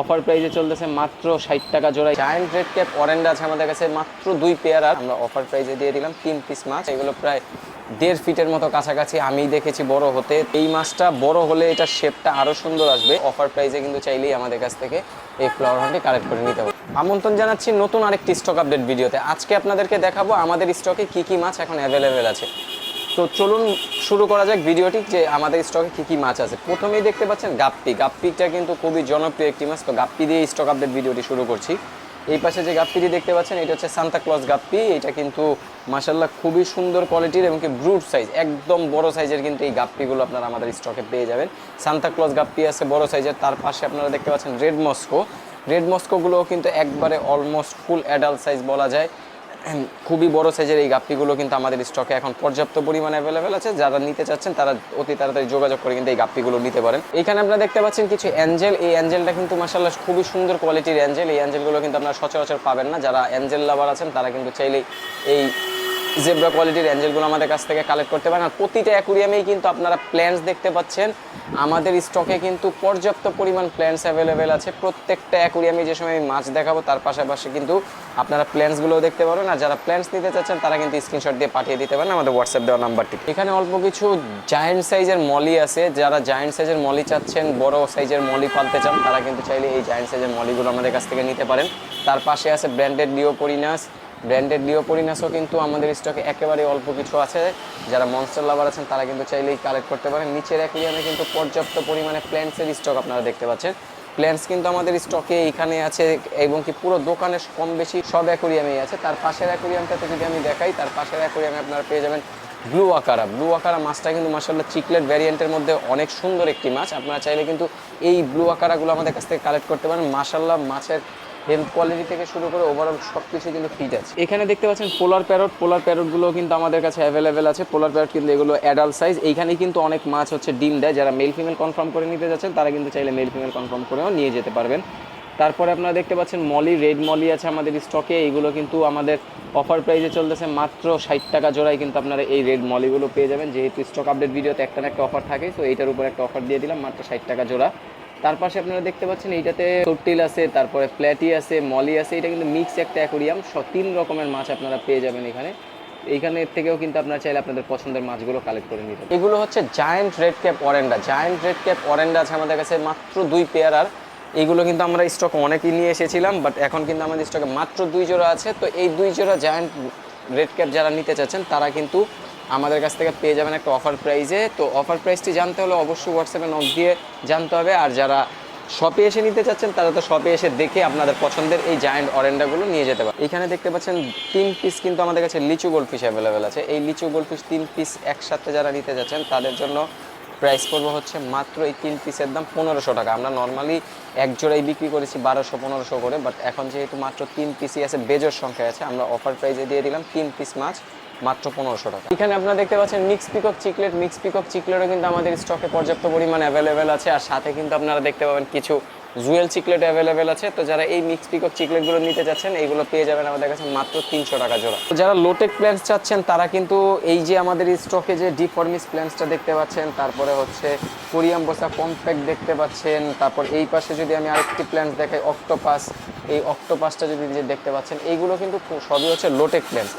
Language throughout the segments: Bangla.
অফার প্রাইসে চলতেছে মাত্র ষাট টাকা জোড়ায় জায়েন্ট রেড ক্যাপ অরেন্ড আছে আমাদের কাছে, মাত্র দুই পেয়ার। আর আমরা অফার প্রাইসে দিয়ে দিলাম তিন পিস মাছ। এগুলো প্রায় দেড় ফিটের মতো কাছাকাছি আমি দেখেছি বড় হতে। এই মাছটা বড় হলে এটার শেপটা আরও সুন্দর আসবে। অফার প্রাইসে কিন্তু চাইলেই আমাদের কাছ থেকে এই ফ্লাওয়ার হান্টে কালেক্ট করে নিতে হবে। আমন্ত্রণ জানাচ্ছি নতুন আরেকটি স্টক আপডেট ভিডিওতে। আজকে আপনাদেরকে দেখাবো আমাদের স্টকে কি কি মাছ এখন অ্যাভেলেবেল আছে। তো চলুন শুরু করা যাক ভিডিওটি যে আমাদের স্টকে কি কি মাছ আছে। প্রথমেই দেখতে পাচ্ছেন গাপ্পি। গাপ্পিটা কিন্তু খুবই জনপ্রিয় একটি মাছ, তো গাপ্পি দিয়ে স্টক আপডেট ভিডিওটি শুরু করছি। এই পাশে যে গাপ্পিটি দেখতে পাচ্ছেন, এটা হচ্ছে সান্তা ক্লজ গাপ্পি। এটা কিন্তু মাসাল্লাহ খুবই সুন্দর কোয়ালিটির এবং কি ব্রুট সাইজ একদম বড় সাইজের কিন্তু এই গাপ্পিগুলো আপনারা আমাদের স্টকে পেয়ে যাবেন। সান্তা ক্লজ গাপ্পি আছে বড় সাইজের তার পাশে আপনারা দেখতে পাচ্ছেন রেড মস্কো রেড মস্কোগুলোও কিন্তু একবারে অলমোস্ট ফুল অ্যাডাল্ট সাইজ বলা যায়। খুবই বড় সাইজের এই গাপ্পিগুলো কিন্তু আমাদের স্টকে এখন পর্যাপ্ত পরিমাণে অ্যাভেলেবেল আছে। যারা নিতে চাচ্ছেন, তারা অতি তাড়াতাড়ি যোগাযোগ করে কিন্তু এই গাপ্পিগুলো নিতে পারেন। এখানে আপনারা দেখতে পাচ্ছেন কিছু অ্যাঞ্জেল এই অ্যাঞ্জেলটা কিন্তু মার্শাল্লাহ খুবই সুন্দর কোয়ালিটির অ্যাঞ্জেল এই অ্যাঞ্জেলগুলো কিন্তু আপনারা সচরাচর পাবেন না। যারা অ্যাঞ্জেল লাভার আছেন, তারা কিন্তু চাইলেই এই জেব্রা কোয়ালিটির অ্যাঞ্জেলগুলো আমাদের কাছ থেকে কালেক্ট করতে পারেন। আর প্রতিটা অ্যাকুরিয়ামেই কিন্তু আপনারা প্ল্যান্স দেখতে পাচ্ছেন। আমাদের স্টকে কিন্তু পর্যাপ্ত পরিমাণ প্ল্যান্স অ্যাভেলেবেল আছে। প্রত্যেকটা অ্যাকুরিয়ামে যে সময় আমি মাছ দেখাবো, তার পাশাপাশি কিন্তু আপনারা প্ল্যান্সগুলোও দেখতে পারেন আর যারা প্ল্যান্স নিতে চাচ্ছেন, তারা কিন্তু স্ক্রিনশট দিয়ে পাঠিয়ে দিতে পারেন আমাদের হোয়াটসঅ্যাপ দেওয়া নাম্বারটি এখানে অল্প কিছু জায়েন্ট সাইজের মলি আছে। যারা জায়েন্ট সাইজের মলি চাচ্ছেন, বড় সাইজের মলি পালতে চান, তারা কিন্তু চাইলে এই জায়েন্ট সাইজের মলিগুলো আমাদের কাছ থেকে নিতে পারেন। তার পাশে আছে ব্র্যান্ডেড লিওপরিনাস ব্র্যান্ডেড লিওপরিনাসও কিন্তু আমাদের স্টকে একেবারে অল্প কিছু আছে। যারা মনস্টার লাভার আছেন, তারা কিন্তু চাইলেই কালেক্ট করতে পারেন। নিচের অ্যাকুরিয়ামে কিন্তু পর্যাপ্ত পরিমাণে প্ল্যান্টসের স্টক আপনারা দেখতে পাচ্ছেন। প্ল্যান্টস কিন্তু আমাদের স্টকে এইখানে আছে এবং কি পুরো দোকানে কম বেশি সব অ্যাকুরিয়ামেই আছে। তার পাশের অ্যাকুরিয়ামটাতে যদি আমি দেখাই, তার পাশের অ্যাকুরিয়ামে আপনারা পেয়ে যাবেন ব্লু আকারা ব্লু আকারা মাছটা কিন্তু মাসাল্লাহ চিকলেট ভ্যারিয়েন্টের মধ্যে অনেক সুন্দর একটি মাছ। আপনারা চাইলে কিন্তু এই ব্লু আকারাগুলো আমাদের কাছ থেকে কালেক্ট করতে পারেন। মাসাল্লাহ মাছের হেলথ কোয়ালিটি থেকে শুরু করে ওভারঅল সব কিছু কিন্তু ফিট আছে। এখানে দেখতে পাচ্ছেন পোলার প্যারট পোলার প্যারটগুলো কিন্তু আমাদের কাছে অ্যাভেলেবেল আছে। পোলার প্যারট কিন্তু এগুলো অ্যাডাল্ট সাইজ এইখানে কিন্তু অনেক মাছ হচ্ছে ডিম দেয়। যারা মেল ফিমেল কনফার্ম করে নিতে যাচ্ছেন, তারা কিন্তু চাইলে মেল ফিমেল কনফার্ম করেও নিয়ে যেতে পারবেন। তারপরে আপনারা দেখতে পাচ্ছেন মলি রেড মলি আছে আমাদের স্টকে এইগুলো কিন্তু আমাদের অফার প্রাইসে চলতেছে মাত্র ষাট টাকা জোড়ায় কিন্তু আপনারা এই রেড মলিগুলো পেয়ে যাবেন। যেহেতু স্টক আপডেট ভিডিওতে একটা না একটা অফার থাকে তো এইটার উপর একটা অফার দিয়ে দিলাম, মাত্র ষাট টাকা জোড়া। তার পাশে আপনারা দেখতে পাচ্ছেন এইটাতে চট্টিল আছে, তারপরে প্ল্যাটি আছে, মলি আছে, এটা কিন্তু মিক্স একটা অ্যাকোরিয়াম। সব তিন রকমের মাছ আপনারা পেয়ে যাবেন এখানে। এইখানে থেকেও কিন্তু আপনারা চাইলে আপনাদের পছন্দের মাছগুলো কালেক্ট করে নিতে এগুলো হচ্ছে জায়েন্ট রেড ক্যাপ অরেন্ডা জায়েন্ট রেড ক্যাপ অরেন্ডা আছে আমাদের কাছে মাত্র দুই পেয়ার আর। এইগুলো কিন্তু আমরা স্টক অনেকই নিয়ে এসেছিলাম বাট এখন কিন্তু আমাদের স্টকে মাত্র দুই জোড়া আছে। তো এই দুই জোড়া জায়েন্ট রেড ক্যাপ যারা নিতে চাচ্ছেন, তারা কিন্তু আমাদের কাছ থেকে পেয়ে যাবেন একটা অফার প্রাইসে তো অফার প্রাইসটি জানতে হলে অবশ্যই হোয়াটসঅ্যাপে নক দিয়ে জানতে হবে। আর যারা শপে এসে নিতে চাচ্ছেন, তারা তো শপে এসে দেখে আপনাদের পছন্দের এই জায়েন্ট অরেন্ডাগুলো নিয়ে যেতে পারে এখানে দেখতে পাচ্ছেন, তিন পিস কিন্তু আমাদের কাছে লিচু গোল্ড অ্যাভেলেবেল আছে। এই লিচু গোল্ড তিন পিস একসাথে যারা নিতে যাচ্ছেন, তাদের জন্য প্রাইস পড়বে হচ্ছে মাত্র এই তিন পিসের দাম পনেরোশো টাকা। আমরা নর্মালি এক জোড়াই বিক্রি করেছি বারোশো, পনেরোশো করে বাট এখন যেহেতু মাত্র তিন পিসই আছে বেজোর সংখ্যায় আছে, আমরা অফার প্রাইসে দিয়ে দিলাম তিন পিস মাছ। মাত্র পনেরোশো টাকা। এখানে আপনারা দেখতে পাচ্ছেন mix peacock chiclet mix peacock চিকলেটও কিন্তু আমাদের স্টকে পর্যাপ্ত পরিমাণে অ্যাভেলেবেল আছে। আর সাথে কিন্তু আপনারা দেখতে পাবেন কিছু জুয়েল চিকলেট অ্যাভেলেবেল আছে। তো যারা এই মিক্স পিকক চিকলেটগুলো নিতে চাচ্ছেন, এইগুলো পেয়ে যাবেন আমাদের কাছে মাত্র তিনশো টাকা জোড়া। তো যারা লোটেক প্ল্যান্স চাচ্ছেন, তারা কিন্তু এই যে আমাদের স্টকে যে ডিফর্মিস প্ল্যান্সটা দেখতে পাচ্ছেন, তারপরে হচ্ছে কোরিয়াম বসা কম্প্যাক্ট দেখতে পাচ্ছেন, তারপর এই পাশে যদি আমি আরেকটি প্ল্যান্স দেখাই অক্টোপাস এই অক্টোপাসটা যদি দেখতে পাচ্ছেন, এইগুলো কিন্তু সবই হচ্ছে লোটেক প্ল্যান্স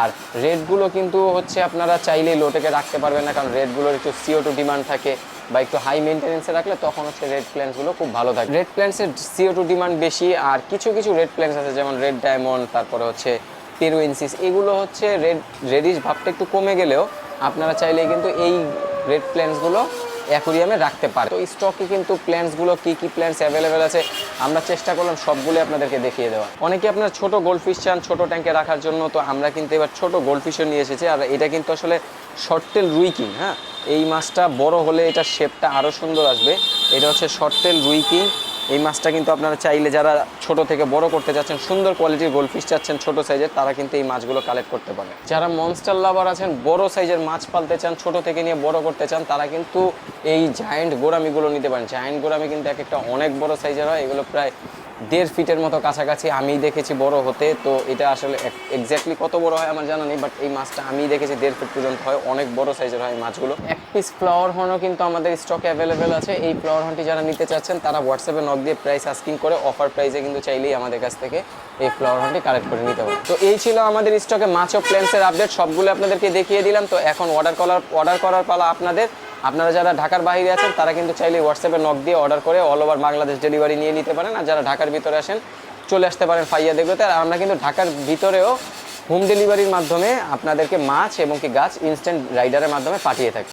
আর রেটগুলো কিন্তু হচ্ছে আপনারা চাইলেই লোটেকে রাখতে পারবেন না, কারণ রেটগুলোর একটু সিও টু ডিমান্ড থাকে বা একটু হাই মেনটেন্সে রাখলে তখন হচ্ছে রেড প্ল্যান্সগুলো খুব ভালো থাকে। রেড প্ল্যান্সের সিও টু ডিমান্ড বেশি আর কিছু কিছু রেড প্ল্যান্স আছে, যেমন রেড ডায়মন্ড তারপরে হচ্ছে পেরোইনসিস এগুলো হচ্ছে রেড রেডিশ ভাবটা একটু কমে গেলেও আপনারা চাইলে কিন্তু এই রেড প্ল্যান্সগুলো অ্যাকুরিয়ামে রাখতে পারে। তো স্টকে কিন্তু প্ল্যান্টসগুলো কি কি প্ল্যান্টস অ্যাভেলেবেল আছে, আমরা চেষ্টা করলাম সবগুলো আপনাদেরকে দেখিয়ে দেওয়া অনেকে আপনার ছোট গোল্ডফিশ চান ছোট ট্যাঙ্কে রাখার জন্য, তো আমরা কিন্তু এবার ছোট গোল্ডফিশও নিয়ে এসেছি, আর এটা কিন্তু আসলে শর্টেল রুইকিং হ্যাঁ? এই মাছটা বড় হলে এটার শেপটা আরও সুন্দর আসবে। এটা হচ্ছে শর্টেল রুইকিং এই মাছটা কিন্তু আপনারা চাইলে যারা ছোট থেকে বড় করতে চাচ্ছেন সুন্দর কোয়ালিটির গোলফিশ চাচ্ছেন, ছোট সাইজের তারা কিন্তু এই মাছগুলো কালেক্ট করতে পারে। যারা মনস্টার লাভার আছেন, বড় সাইজের মাছ পালতে চান, ছোট থেকে নিয়ে বড় করতে চান, তারা কিন্তু এই জায়েন্ট গোরামিগুলো নিতে পারেন। জায়েন্ট গোরামি কিন্তু এক একটা অনেক বড় সাইজের হয়, এগুলো প্রায় দেড় ফিটের মতো কাছাকাছি। আমি দেখেছি বড় হতে, তো এটা আসলে এক্স্যাক্টলি কত বড় হয় আমার জানা নেই বাট এই মাছটা আমি দেখেছি দেড় ফিট পর্যন্ত হয়, অনেক বড় সাইজের হয় মাছগুলো। এক পিস ফ্লাওয়ার হর্নও কিন্তু আমাদের স্টকে অ্যাভেলেবেল আছে। এই ফ্লাওয়ার হর্নটি যারা নিতে চাচ্ছেন, তারা হোয়াটসঅ্যাপে নক দিয়ে প্রাইস আস্কিং করে অফার প্রাইসে কিন্তু চাইলেই আমাদের কাছ থেকে এই ফ্লাওয়ার হর্নটি কালেক্ট করে নিতে পারেন তো এই ছিল আমাদের স্টকে মাছ অফ প্লেন্সের আপডেট সবগুলো আপনাদেরকে দেখিয়ে দিলাম। তো এখন অর্ডার করার অর্ডার করার পালা আপনাদের। আপনারা যারা ঢাকার বাইরে আছেন, তারা কিন্তু চাইলে হোয়াটসঅ্যাপে নক দিয়ে অর্ডার করে অল ওভার বাংলাদেশ ডেলিভারি নিয়ে নিতে পারেন। আর যারা ঢাকার ভিতরে আসেন, চলে আসতে পারেন ফাইয়া দেখতে আর আমরা কিন্তু ঢাকার ভিতরেও হোম ডেলিভারির মাধ্যমে আপনাদেরকে মাছ এবং কি গাছ ইনস্ট্যান্ট রাইডারের মাধ্যমে পাঠিয়ে থাকি।